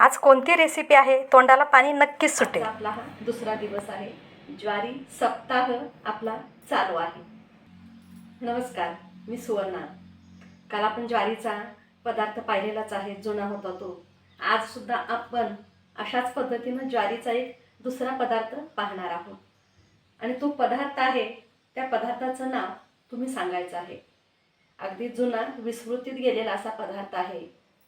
आज कोणती रेसिपी आहे? तोंडाला पाणी नक्कीच सुटेल. आपला हा दुसरा दिवस आहे. ज्वारी सप्ताह आपला चालू आहे. नमस्कार मी सुवर्णा. काल आपण ज्वारीचा पदार्थ पाहिलेलाच आहे जुना होता तो. आज सुद्धा आपण अशाच पद्धतीनं ज्वारीचा एक दुसरा पदार्थ पाहणार आहोत. आणि तो पदार्थ आहे त्या पदार्थाचं नाव तुम्ही सांगायचं आहे. अगदी जुना विस्मृतीत गेलेला असा पदार्थ आहे.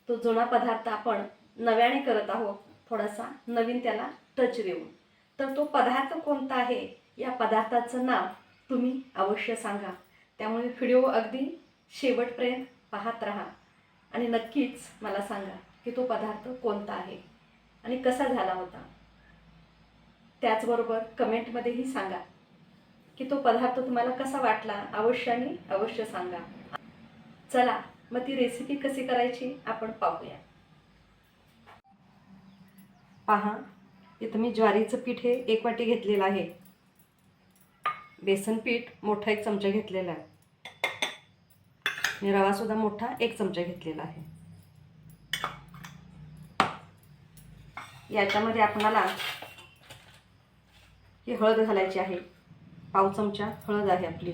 तो जुना पदार्थ आपण नव्याने करत आहोत. थोडासा नवीन त्याला टच देऊन. तर तो पदार्थ कोणता आहे? या पदार्थाचं नाव तुम्ही अवश्य सांगा. त्यामुळे व्हिडिओ अगदी शेवटपर्यंत पाहत राहा. आणि नक्कीच मला सांगा की तो पदार्थ कोणता आहे? आणि कसा झाला होता? त्याचबरोबर कमेंटमध्येही सांगा की तो पदार्थ तुम्हाला कसा वाटला? अवश्य आणि अवश्य सांगा. चला मग ती रेसिपी कशी करायची? आपण पाहूया. पहा इथं मी ज्वारीचं पीठ हे एक वाटी घेतलेलं आहे. बेसन पीठ मोठा एक चमचा घेतलेला आहे. आणि रवासुद्धा मोठा एक चमचा घेतलेला आहे. याच्यामध्ये आपणाला ही हळद घालायची आहे. पाव चमचा हळद आहे आपली.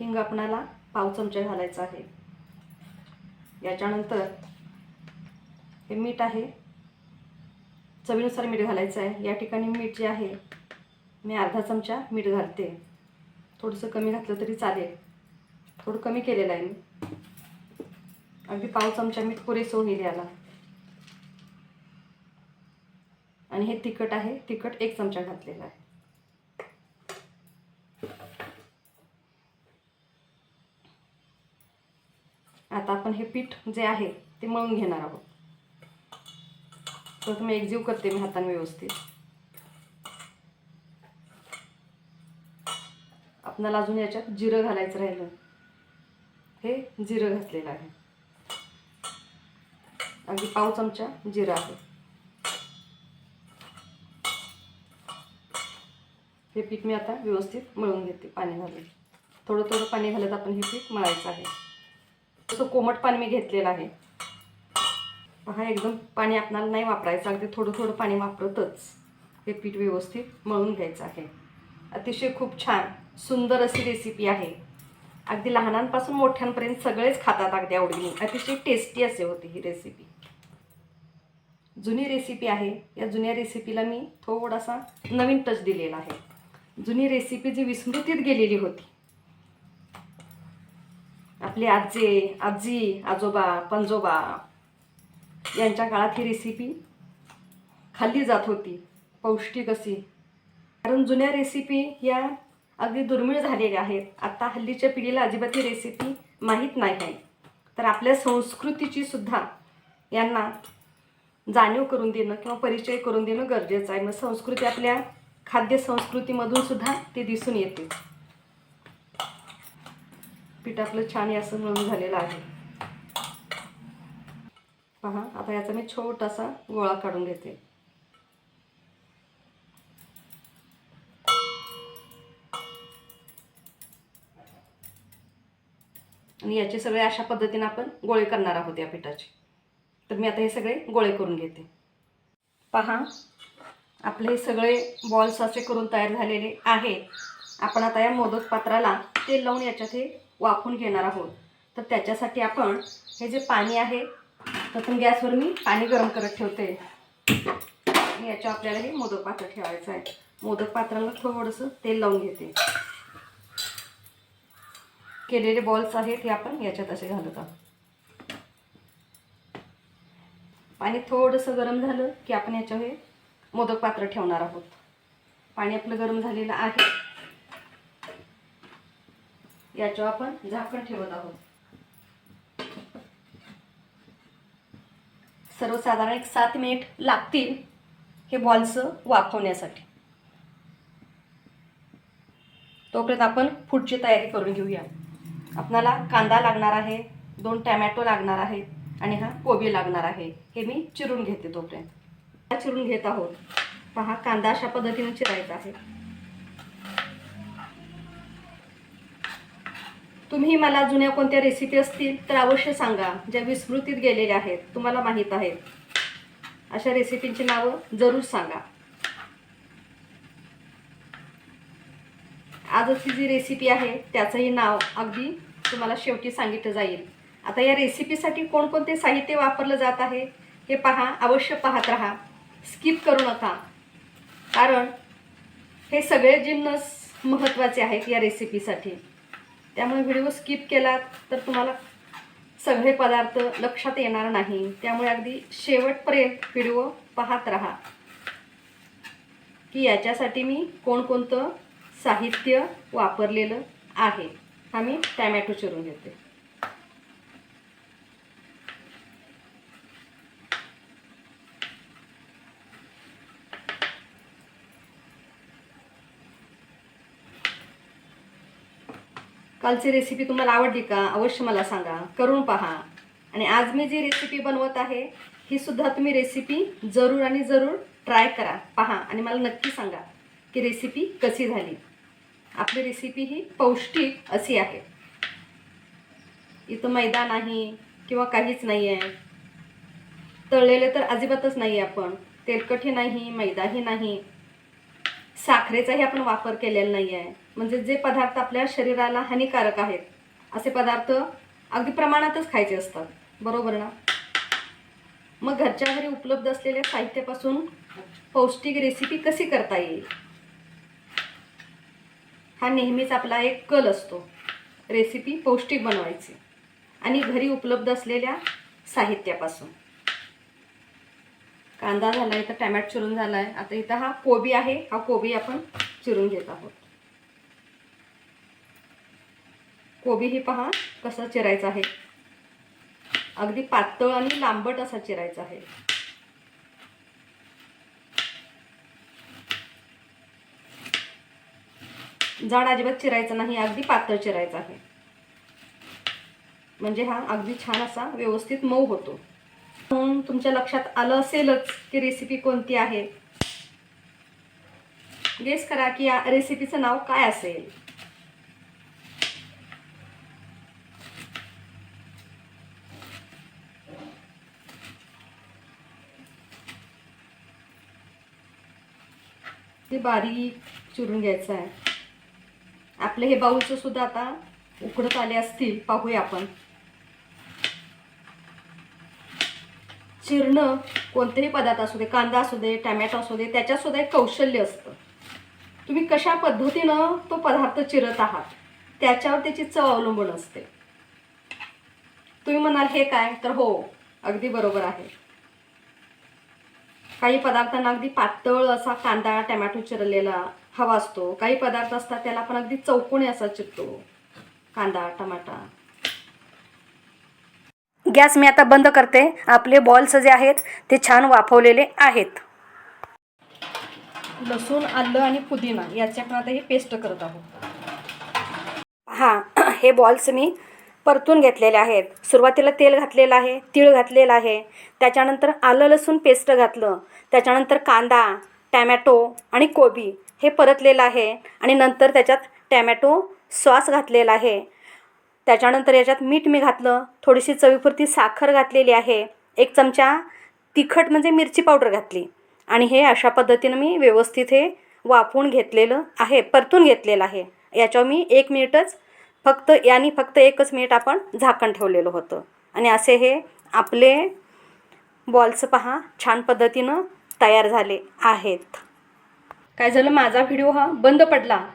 हिंग आपणाला पाव चमचा घालायचा आहे. याच्यानंतर हे मीठ आहे. चवीनुसार मीठ घालायचं आहे. या ठिकाणी मीठ जे आहे मी अर्धा चमचा मीठ घालते. थोडंसं कमी घातलं तरी चालेल. थोडं कमी केलेलं आहे मी. अगदी पाव चमचा मीठ पुरेसं होईल याला. आणि हे तिखट आहे. तिखट एक चमचा घातलेला आहे. आता आपण हे पीठ जे आहे ते मळून घेणार आहोत. तर मी एकजीव करते मी हाताने व्यवस्थित. आपणाला अजून याच्यात जिरं घालायचं राहिलं. हे जिरं घातलेलं आहे. अगदी पाव चमचा जिरं आहे. हे पीठ मी आता व्यवस्थित मळून घेते पाणी घालून. थोडं थोडं पाणी घालत आपण हे पीठ मळायचं आहे. तसं कोमट पाणी मी घेतलेलं आहे. हा एकदम पाणी आपणाला नाही वापरायचं अगदी थोडं थोडं पाणी वापरतच हे पीठ व्यवस्थित मळून घ्यायचं आहे. अतिशय खूप छान सुंदर अशी रेसिपी आहे. अगदी लहानांपासून मोठ्यांपर्यंत सगळेच खातात अगदी आवडीने. अतिशय टेस्टी असे होती ही रेसिपी जुनी रेसिपी आहे. या जुन्या रेसिपीला मी थोडासा नवीन टच दिलेला आहे. जुनी रेसिपी जी विस्मृतीत गेलेली होती आपले आजे आजी आजोबा पंजोबा यांच्या काळात ही रेसिपी खाल्ली जात होती. पौष्टिक अशी. कारण जुन्या रेसिपी या अगदी दुर्मिळ झालेल्या आहेत. आता हल्लीच्या पिढीला अजिबात ही रेसिपी माहीत नाही आहे. तर आपल्या संस्कृतीची सुद्धा यांना जाणीव करून देणं किंवा परिचय करून देणं गरजेचं आहे. मग संस्कृती आपल्या खाद्य संस्कृतीमधून सुद्धा ते दिसून येते. पीठ आपलं छान असं मिळून झालेलं आहे. पहा आता याचा मी छोटासा गोळा काढून घेते. आणि याचे सगळे अशा पद्धतीने आपण गोळे करणार आहोत या पिठाचे. तर मी आता हे सगळे गोळे करून घेते. पहा आपले हे सगळे बॉल्स असे करून तयार झालेले आहेत. आपण आता या मोदक पात्राला तेल लावून याच्यात हे वाफून घेणार आहोत. तर त्याच्यासाठी आपण हे जे पाणी आहे प्रथम गॅसवर मी पाणी गरम करत ठेवते. याच्या याच्यावर आपल्याला हे मोदक पात्र ठेवायचं आहे. मोदक पात्राला थोडंसं तेल लावून घेते. केलेले बॉल्स आहेत हे आपण याच्यात असे घालत आहोत. पाणी थोडंसं गरम झालं की आपण याच्यावर हे मोदक पात्र ठेवणार आहोत. पाणी आपलं गरम झालेलं आहे. याच्यावर आपण झाकण ठेवत आहोत. सर्वसाधारण एक सात मिनिट लागतील हे बॉल्स वाफवण्यासाठी. तोपर्यंत आपण पुढची तयारी करून घेऊया. आपणाला कांदा लागणार आहे दोन टॅमॅटो लागणार आहेत आणि हा कोबी लागणार आहे. हे मी चिरून घेते तोपर्यंत. चिरून घेत आहोत. पहा कांदा अशा पद्धतीने चिरायचा आहे. तुम्ही मला जुन्या कोणत्या रेसिपी असतील तर अवश्य सांगा ज्या विस्मृतीत गेलेल्या आहेत. तुम्हाला माहीत आहेत अशा रेसिपींची नावं जरूर सांगा. आजची जी रेसिपी आहे त्याचंही नाव अगदी तुम्हाला शेवटी सांगितलं जाईल. आता या रेसिपीसाठी कोणकोणते साहित्य वापरलं जात आहे हे पहा अवश्य पाहत राहा. स्किप करू नका. कारण हे सगळे जिन्नस महत्त्वाचे आहेत या रेसिपीसाठी त्यामुळे व्हिडिओ स्किप केलात तर तुम्हाला सगळे पदार्थ लक्षात येणार नाही. त्यामुळे अगदी शेवटपर्यंत व्हिडिओ पाहत राहा. की याच्यासाठी मी कोणकोणतं साहित्य वापरलेलं आहे. हा मी टॅमॅटो चिरून घेते. कालची रेसिपी तुम्हाला आवडली का? अवश्य मला सांगा. करून पहा. आणि आज मी जी रेसिपी बनवत आहे ही सुद्धा तुम्ही रेसिपी जरूर आणि जरूर ट्राय करा. पहा. आणि मला नक्की सांगा की रेसिपी कशी झाली. आपली रेसिपी ही पौष्टिक अशी आहे. इथं मैदा नाही किंवा काहीच नाही आहे तळलेले तर अजिबातच नाही आपण. तेलकटही नाही मैदाही नाही. साखरेचाही आपण वापर केलेला नाही आहे म्हणजे जे पदार्थ आपल्या शरीराला हानिकारक आहेत असे पदार्थ अगदी प्रमाणातच खायचे असतात. बरोबर ना? मग घरच्या घरी उपलब्ध असलेल्या साहित्यापासून पौष्टिक रेसिपी कशी करता येईल? हा नेहमीच आपला एक कल असतो रेसिपी पौष्टिक बनवायची आणि घरी उपलब्ध असलेल्या साहित्यापासून. कांदा झाला आहे तर टॅमॅट चिरून झाला आहे आता इथं हा कोबी आहे हा कोबी आपण चिरून घेत आहोत. कोबी ही पहा कसा चिरायचा आहे. अगदी पातळ आणि लांबट असा चिरायचा आहे. जाड अजिबात चिरायचं नाही अगदी पातळ चिरायचा आहे. म्हणजे हा अगदी छान असा व्यवस्थित मऊ होतो. म्हणून तुमच्या लक्षात आलं असेलच की रेसिपी कोणती आहे. गेस करा की या रेसिपीचं नाव काय असेल. ते बारीक चिरून घ्यायचं आहे. आपले हे बाऊलचं सुद्धा आता उकडत आले असतील पाहूया आपण. चिरणं कोणतेही पदार्थ असू दे कांदा असू दे टॅमॅटो असू दे त्याच्यातसुद्धा एक कौशल्य असतं. तुम्ही कशा पद्धतीनं तो पदार्थ चिरत आहात त्याच्यावर त्याची चव अवलंबून असते. तुम्ही म्हणाल हे काय? तर हो अगदी बरोबर आहे. काही पदार्थांना अगदी पातळ असा कांदा टॅमॅटो चिरलेला हवा असतो. काही पदार्थ असतात त्याला आपण अगदी चौकोनी असा चिरतो. कांदा टमाटा. गॅस मी आता बंद करते. आपले बॉल्स जे आहेत ते छान वाफवलेले आहेत. लसूण आलं आणि पुदिना याच्याकडे आता हे पेस्ट करत आहोत. हां हे बॉल्स मी परतून घेतलेले आहेत. सुरुवातीला तेल घातलेलं आहे तीळ घातलेलं आहे. त्याच्यानंतर आलं लसूण पेस्ट घातलं. त्याच्यानंतर कांदा टॅमॅटो आणि कोबी हे परतलेलं आहे आणि नंतर त्याच्यात टॅमॅटो सॉस घातलेला आहे. त्याच्यानंतर याच्यात मीठ मी घातलं थोडीशी चवीपुरती साखर घातलेली आहे एक चमचा तिखट म्हणजे मिरची पावडर घातली. आणि हे अशा पद्धतीनं मी व्यवस्थित हे वाफवून घेतलेलं आहे परतून घेतलेलं आहे. याच्यावर मी एक मिनिटच फक्त यांनी फक्त एकच मिनिट आपण झाकण ठेवलेलं होतं. आणि असे हे आपले बॉल्स पहा छान पद्धतीनं तयार झाले आहेत. काय झालं? माझा व्हिडिओ हा बंद पडला.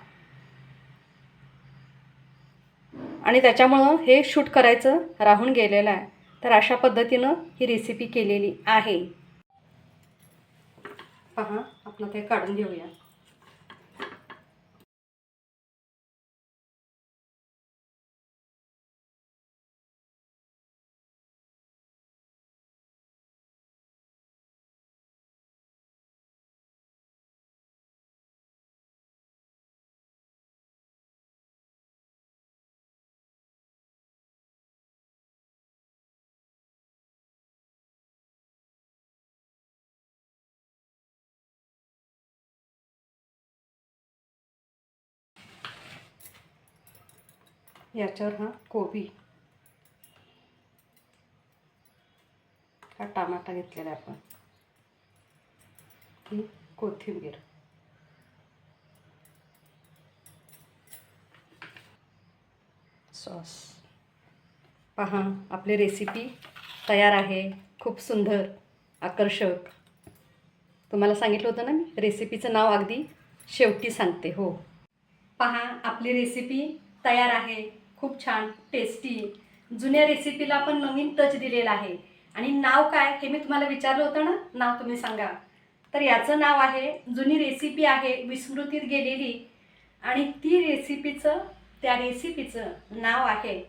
आणि त्याच्यामुळं हे शूट करायचं राहून गेलेलं आहे. तर अशा पद्धतीनं ही रेसिपी केलेली आहे. पहा आपण ते काढून घेऊया. याच्यावर हा कोबी. हा टमाटा घेतलेला आहे आपण. ही कोथिंबीर. सॉस. पहा आपली रेसिपी तयार आहे. खूप सुंदर आकर्षक. तुम्हाला सांगितलं होतं ना मी रेसिपीचं नाव अगदी शेवटी सांगते हो. पहा आपली रेसिपी तयार आहे. खूप छान टेस्टी जुन्या रेसिपीला आपण नवीन टच दिलेला आहे. आणि नाव काय हे मी तुम्हाला विचारलं होतं ना? नाव तुम्ही सांगा. तर याचं नाव आहे जुनी रेसिपी आहे विस्मृतीत गेलेली. आणि ती रेसिपीचं त्या रेसिपीचं नाव आहे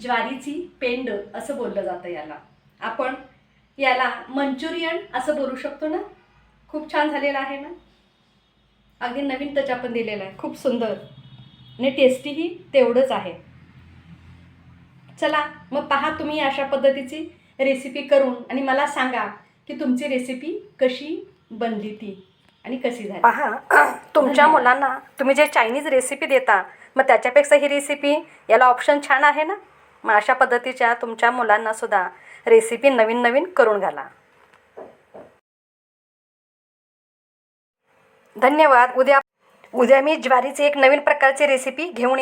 ज्वारीची पेंड असं बोललं जातं याला. आपण याला मंचुरियन असं बोलू शकतो ना? खूप छान झालेलं आहे ना? अगदी नवीन टच आपण दिलेला आहे. खूप सुंदर. आणि टेस्टीही तेवढंच आहे. चला मग पहा तुम्ही अशा पद्धतीची रेसिपी करून आणि मला सांगा की तुमची रेसिपी कशी बनली ती आणि कशी झाली. पहा तुमच्या. मुलांना तुम्ही जे चायनीज रेसिपी देता मग त्याच्यापेक्षा ही रेसिपी याला ऑप्शन छान आहे ना? मग अशा पद्धतीच्या तुमच्या मुलांना सुद्धा रेसिपी नवीन नवीन करून घाला. धन्यवाद. उद्या उद्या मी ज्वारीची एक नवीन प्रकारची रेसिपी घेऊन